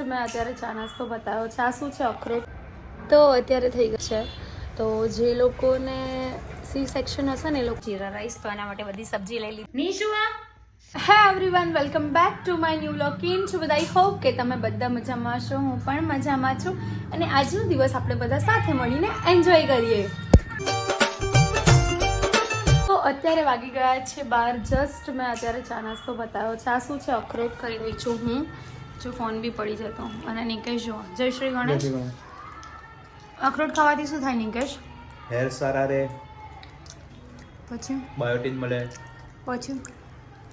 Just મેં અત્યારે ચા નાસ્તો બતાવ્યો. છે આ શું છે અખરોટ? તો અત્યારે થઈ ગયું છે. તો જે લોકોને સી સેક્શન હશે ને એ લોકો જીરા રાઈસ તો એના માટે બધી સબ્જી લઈ લીધી. નીશુ હા everyone welcome back to my new vlog કેમ છો બધા. આઈ હોપ કે તમે બધા મજામાં છો હું પણ મજામાં છું. અને આજનો દિવસ આપણે બધા સાથે મળીને એન્જોય કરીએ. તો અત્યારે વાગી ગયા છે બાર. જસ્ટ મેં અત્યારે ચા નાસ્તો બતાવ્યો. છે આ શું છે? અખરોટ કરી રહી છું હું. જો ફોન બી પડી જતો. અને નિકેશ જો. જય શ્રી ગણેશ. અખરોટ ખાવાથી શું થાય નિકેશ? હેર સારા રહે. પછી? બાયોટિન મળે. પછી?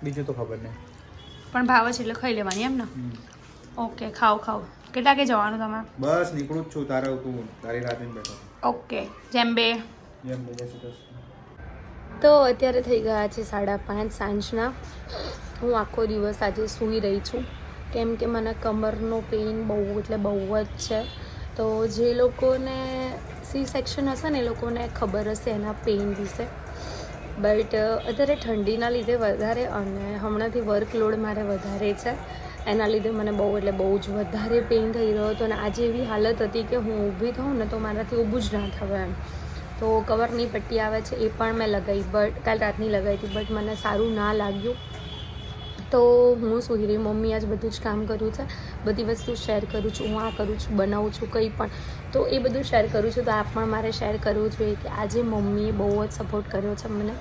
બીજું તો ખબર નહીં. પણ ભાવ છે એટલે ખાઈ લેવાની એમ ને? ઓકે ખાઓ ખાઓ. કેટલા કે જવાનું તમે બસ નીકળું જ છું. તારે તું તારી રાતે બેઠો ઓકે જેમ બે. જેમ બે તો અત્યારે થઈ ગયા છે સાડા પાંચ સાંજના. હું આખો દિવસ આજે સૂઈ રહી છું. કેમ કે મને કમરનો પેઇન બહુ, એટલે બહુ જ છે. તો જે લોકોને સી સેક્શન હશે ને એ લોકોને ખબર હશે એના પેઇન વિશે. બટ અત્યારે ઠંડીના લીધે વધારે અને હમણાંથી વર્કલોડ મારે વધારે છે. એના લીધે મને બહુ, એટલે બહુ જ વધારે પેઇન થઈ રહ્યો હતો. અને આજે એવી હાલત હતી કે હું ઊભી થઉં ને તો મારાથી ઊભું જ ના થવાય એમ. તો કવરની પટ્ટી આવે છે એ પણ મેં લગાવી બટ કાલ રાતની લગાવી હતી. બટ મને સારું ના લાગ્યું. તો હું, સુહિરી, મમ્મી આજ બધું જ કામ કર્યું છે. બધી વસ્તુ શેર કરું છું, હું આ કરું છું, બનાવું છું, કંઈ પણ. તો એ બધું શેર કરું છું. તો આ પણ મારે શેર કરવું જોઈએ કે આજે મમ્મીએ બહુ જ સપોર્ટ કર્યો છે મને.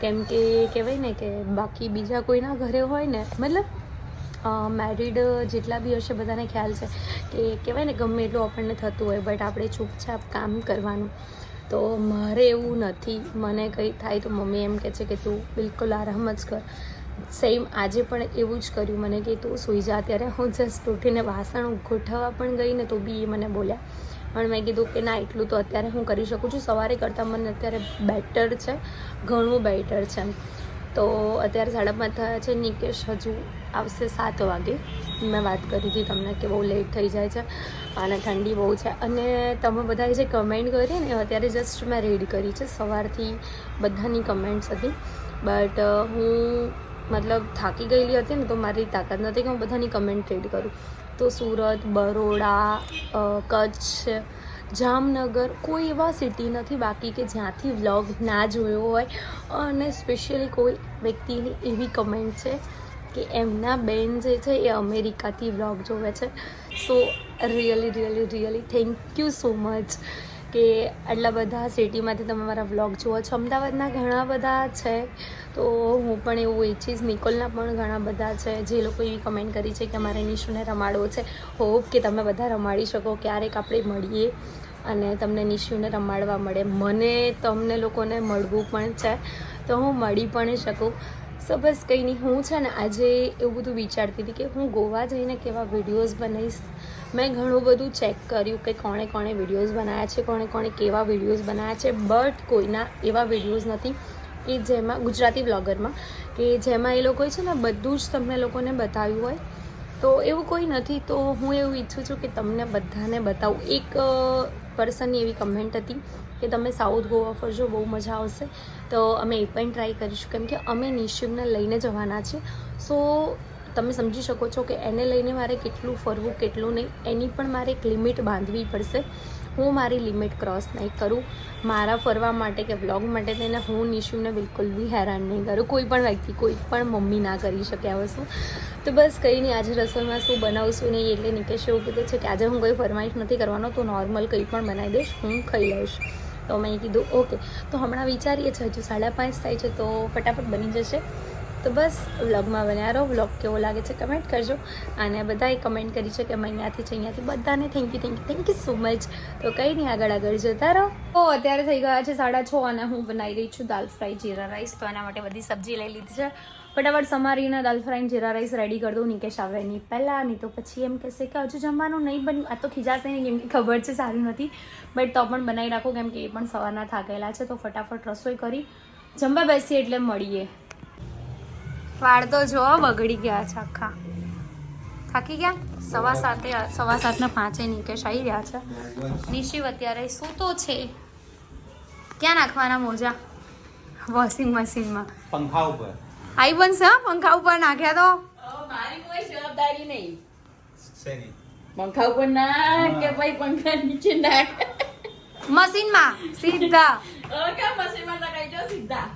કેમ કે કહેવાય ને કે બાકી બીજા કોઈના ઘરે હોય ને, મતલબ મેરિડ જેટલા બી હશે બધાને ખ્યાલ છે કે કહેવાય ને ગમે એટલું આપણને થતું હોય બટ આપણે ચૂપચાપ કામ કરવાનું. તો મારે એવું નથી. મને કંઈ થાય તો મમ્મી એમ કહે છે કે તું બિલકુલ આરામ જ કર. સેમ આજે પણ એવું જ કર્યું મને કે તું સૂઈ જા. ત્યારે હું જસ્ટ ઉઠીને વાસણ ગોઠવવા પણ ગઈ ને તો બી એ મને બોલ્યા. પણ મેં કીધું કે ના, એટલું તો અત્યારે હું કરી શકું છું. સવારે કરતાં મને અત્યારે બેટર છે, ઘણું બેટર છે. તો અત્યારે સાડા પાંચ થયા છે, નિકેશ હજુ આવશે સાત વાગે. મેં વાત કરી હતી તમને કે બહુ લેટ થઈ જાય છે અને ઠંડી બહુ છે. અને તમે બધાએ જે કમેન્ટ કરી ને, અત્યારે જસ્ટ મેં રીડ કરી છે. સવારથી બધાની કમેન્ટ્સ હતી. બટ હું મતલબ થાકી ગયેલી હતી ને, તો મારી તાકાત નથી કે હું બધાની કમેન્ટ રીડ કરું. તો સુરત, બરોડા કચ્છ, જામનગર, કોઈ એવા સિટી નથી બાકી કે જ્યાંથી વ્લોગ ના જોયો હોય. અને સ્પેશિયલી કોઈ વ્યક્તિની એવી કમેન્ટ છે કે એમના બેન જે છે એ અમેરિકાથી વ્લોગ જોવે છે. So really really really thank you so much કે આટલા બધા સિટીમાંથી તમે મારા વ્લોગ જુઓ છો. અમદાવાદના ઘણા બધા છે. તો હું પણ એવું ઈચ્છીશ, નિકોલના પણ ઘણા બધા છે. જે લોકો એવી કમેન્ટ કરી છે કે મારે નિશુને રમાડવો છે. હોપ કે તમે બધા રમાડી શકો, ક્યારેક આપણે મળીએ અને તમને નિશુને રમાડવા મળે. મને તમને લોકોને મળવું પણ છે. તો હું મળી પણ શકું. સો બસ કંઈ નહીં, હું છે ને આજે એવું બધું વિચારતી હતી કે હું ગોવા જઈને કેવા વિડીયોઝ બનાવીશ. મેં ઘણું બધું ચેક કર્યું કે કોણે કોણે વિડીયોઝ બનાવ્યા છે, કોણે કોણે કેવા વિડીયોઝ બનાવ્યા છે બટ કોઈના એવા વિડીયોઝ નથી કે જેમાં, ગુજરાતી બ્લોગરમાં કે જેમાં એ લોકોએ છે ને બધું જ તમને લોકોને બતાવ્યું હોય. તો એવું કોઈ નથી, તો હું એવું ઈચ્છું છું કે તમને બધાને બતાવું. એક પર્સનની એવી કમેન્ટ હતી કે તમે સાઉથ ગોવા ફરજો, બહુ મજા આવશે. તો અમે એ પણ ટ્રાય કરીશું. કેમ કે અમે નિશિવને લઈને જવાના છીએ. સો તમે સમજી શકો છો કે એને લઈને મારે કેટલું ફરવું, કેટલું નહીં. એની પણ મારે એક લિમિટ બાંધવી પડશે. હું મારી લિમિટ ક્રોસ નહીં કરું. મારા ફરવા માટે કે વ્લોગ માટે તેને હું નિશુને બિલકુલ બી હેરાન નહીં કરું. કોઈ પણ વ્યક્તિ, કોઈ પણ મમ્મી ના કરી શકે આ વસ્તુ તો બસ કંઈ નહીં, આજે રસોઈમાં શું બનાવશું નહીં એટલે નિકેશ એવું કીધું છે કે આજે હું કોઈ ફરમાઈશ નથી કરવાનો. તો નોર્મલ કંઈ પણ બનાવી દઈશ, હું ખાઈ લઈશ. તો મેં કીધું, ઓકે. તો હમણાં વિચારીએ છીએ, હજુ સાડા પાંચ થાય છે, તો ફટાફટ બની જશે. તો બસ, વ્લોગમાં બન્યા રહો. વ્લોગ કેવો લાગે છે, કમેન્ટ કરજો. અને બધાએ કમેન્ટ કરી છે કે અમે અહીંયાથી છે અહીંયાથી. બધાને thank you thank you thank you so much તો કંઈ નહીં, આગળ આગળ જતા રહો. તો અત્યારે થઈ ગયા છે સાડા છ અને હું બનાવી રહી છું દાલ ફ્રાય જીરા રાઈસ, તો એના માટે બધી સબ્જી લઈ લીધી છે. ફટાફટ સમારીને દાલ ફ્રાઈન જીરા રાઈસ રેડી કરી દઉં નિકેશ આવે નહીં પહેલાં. નહીં તો પછી એમ કહેશે કે હજુ જમવાનું નહીં બન્યું. આ તો ખીજાશે નહીં કેમ કે ખબર છે સારું નથી. બટ તો પણ બનાવી રાખો કેમ કે એ પણ સવારના થાકેલા છે તો ફટાફટ રસોઈ કરી જમવા બેસીએ એટલે મળીએ. વાળ તો જો બગડી ગયા છે આખા. થાકી ગયા? સવા સાતે સવા સાતના પાંચે નિકેશ આવી રહ્યા છે. નિશિવ અત્યારે સૂતો છે. ક્યાં નાખવાના મોજા? વોશિંગ મશીનમાં. પંખા ઉપર. આઈ બનશે હા પંખા ઉપર નાખ્યા તો. મારી કોઈ જવાબદારી નહીં. શેની પંખા ઉપર નાખ કે ભાઈ પંખા નીચે નાખ. મશીનમાં સીધા. ઓકે મશીનમાં લગાઈ જો સીધા.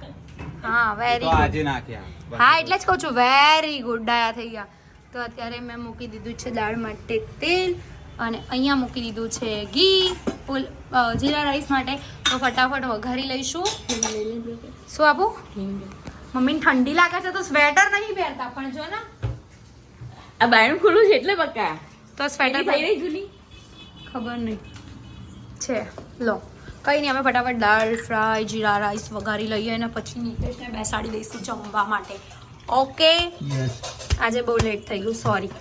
હા વેરી ગુડ આજે નાખ્યા. હા એટલે જ કહું છું વેરી ગુડ ડાયા થઈ ગયા. તો અત્યારે મેં મૂકી દીધું છે દાળ માટે તેલ. અને અહીંયા મૂકી દીધું છે ઘી. ફૂલ જીરા રાઈસ માટે. તો ફટાફટ વઘારી લઈશું. શું આપું? મમ્મીને ઠંડી લાગે છે તો સ્વેટર નહીં પહેરતા પણ જો ને. આ બાયણું ખુલ્લું છે એટલે બકા તો સ્વેટર થઈ રહી જૂની? ખબર નહીં. છે લો. કંઈ નહીં અમે ફટાફટ દાળ ફ્રાય જીરા રાઈસ વઘારી લઈએ અને પછી નીતેશને બેસાડી દઈશું જમવા માટે. ઓકે? આજે બહુ લેટ થઈ ગયું sorry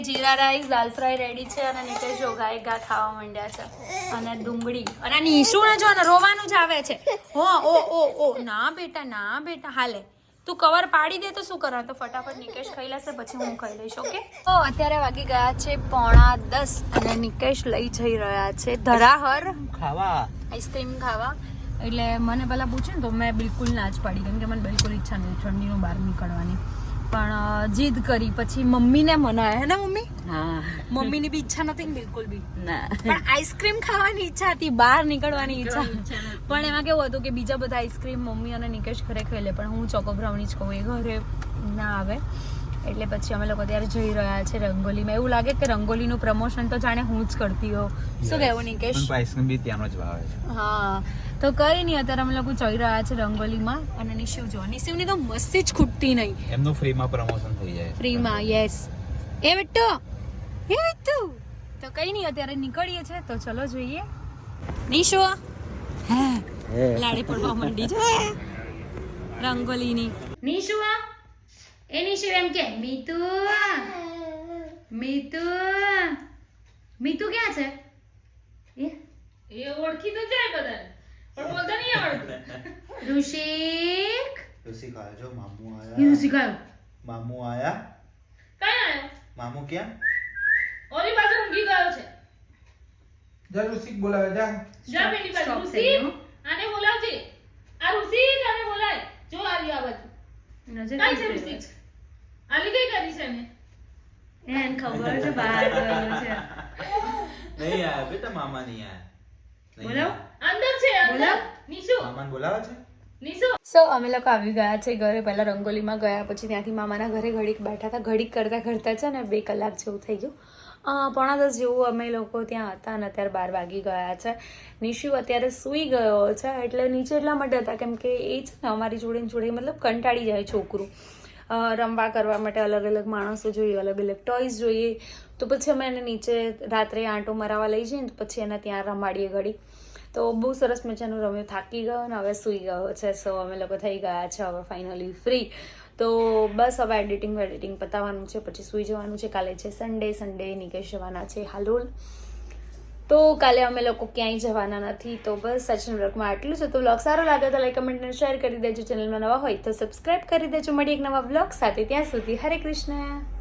jeera rice dal fry ready છે અને નિકેશ જો ગાય ગા ખાવા માંડ્યા છે. અને ડુંગળી. અને નીશુને જો ને રોવાનું જ આવે છે. હો ઓ ઓ ઓ. ના બેટા ના બેટા. હાલે. તું કવર પાડી દે તો શું કરવા તો ફટાફટ નિકેશ ખાઈ લેશે પછી હું ખાઈ લઈશ ઓકે? તો અત્યારે વાગી ગયા છે પોણા દસ અને નિકેશ લઈ જઈ રહ્યા છે ધરાહર. ખાવા. આઈસ્ક્રીમ ખાવા. એટલે મને પહેલાં પૂછ્યું ને તો મેં બિલકુલ ના જ પાડી. કેમ કે મને બિલકુલ ઈચ્છા નથી ઠંડીનું બહાર નીકળવાની. પણ જીદ કરી પછી મમ્મીને મનાય. હે ને મમ્મી? હા. મમ્મીની બી ઈચ્છા નથી ને બિલકુલ બી. ના. પણ આઈસ્ક્રીમ ખાવાની ઈચ્છા હતી બહાર નીકળવાની ઈચ્છા. પણ એમાં કેવું હતું કે બીજા બધા આઈસ્ક્રીમ મમ્મી અને નિકેશ ઘરે ખાઈ લે પણ હું ચોકો બ્રાઉની જ કહું એ ઘરે ના આવે. એટલે પછી અમે લોકો ત્યારે જઈ રહ્યા છે રંગોલીમાં. એવું લાગે કે રંગોલીનું પ્રમોશન તો જાણે હું જ કરતી હોઉં. શું કહેવું નિકેશ? આઈસ્ક્રીમ બી ત્યાંનો જ ભાવે છે. હા. તો કઈ નહીં અત્યારે અમે લોકો જઈ રહ્યા છે રંગોલીમાં અને નિશિવ જો નિશિવની તો મસ્તી જ ખૂટતી નહીં. એમનું ફ્રીમાં પ્રમોશન થઈ જાય ફ્રીમાં યસ એ બેટો એ બેટો તો કઈ નહીં અત્યારે નીકળીએ છે. તો ચલો જોઈએ. નિશો! હે. લાડી પડવા માંડી છે. રંગોલીની. નિશુ એ નિશુ એમ કે? મીતુ. મીતુ. મીતુ ક્યાં છે? એ? એ ઓળખી તો જાય બધાને પણ બોલતા નહીં આવડતું. ઋષિક? ઋષિક આવ્યો જો મામુ આવ્યા ઋષિક આવ્યો મામુ આયા. કઈ આવ્યો મામુ ક્યાં? ઓલી બાજુ ઊંઘી ગયો છે. જા ઋષિક બોલાવે જા. જા પેલી બાજુ. ઋષિક આને બોલાવજે. આ ઋષિક આને બોલાય જો આવ્યો આ બાજુ. નજર કઈ છે ઋષિ આલી કઈ કરી છે ને એને ખબર છે બહાર ગયો છે. નહીં આયા બેટા મામા નહીં આ બોલો અંદર છે અંદર. નીશુ મામાને બોલાવે છે? સો અમે લોકો આવી ગયા છે ઘરે. પહેલાં રંગોલીમાં ગયા પછી ત્યાંથી મામાના ઘરે ઘડીક બેઠા હતા. ઘડીક કરતાં કરતાં છે ને બે કલાક જેવું થઈ ગયું. અ, પોણા દસ જેવું અમે લોકો ત્યાં હતા અને અત્યારે બાર વાગી ગયા છે. નિશુ અત્યારે સૂઈ ગયો છે એટલે નીચે એટલા માટે હતા કેમ કે એ છે ને અમારી જોડે જોડે મતલબ કંટાળી જાય છોકરું. રમવા કરવા માટે અલગ અલગ માણસો જોઈએ, અલગ અલગ ટોયઝ જોઈએ. તો પછી અમે એને નીચે રાત્રે આંટો મરાવા લઈ જઈએ તો પછી એને ત્યાં રમાડીએ ઘડી. તો બહુ સરસ મજાનું રમ્યો. થાકી ગયો ને હવે સૂઈ ગયો છે. સો અમે લોકો થઈ ગયા છે હવે ફાઇનલી ફ્રી તો બસ હવે એડિટિંગ વેડિટિંગ પતાવવાનું છે. પછી સૂઈ જવાનું છે. કાલે છે સન્ડે સન્ડે નિકેશ જવાના છે. હાલોલ. તો કાલે અમે લોકો ક્યાંય જવાના નથી. તો બસ સચિન બ્લોગમાં આટલું છે તો બ્લોગ સારો લાગે તો લાઈક, કમેન્ટ શેર કરી દેજો. ચેનલમાં નવા હોય તો સબસ્ક્રાઇબ કરી દેજો. મળી એક નવા બ્લોગ સાથે. ત્યાં સુધી હરે કૃષ્ણ.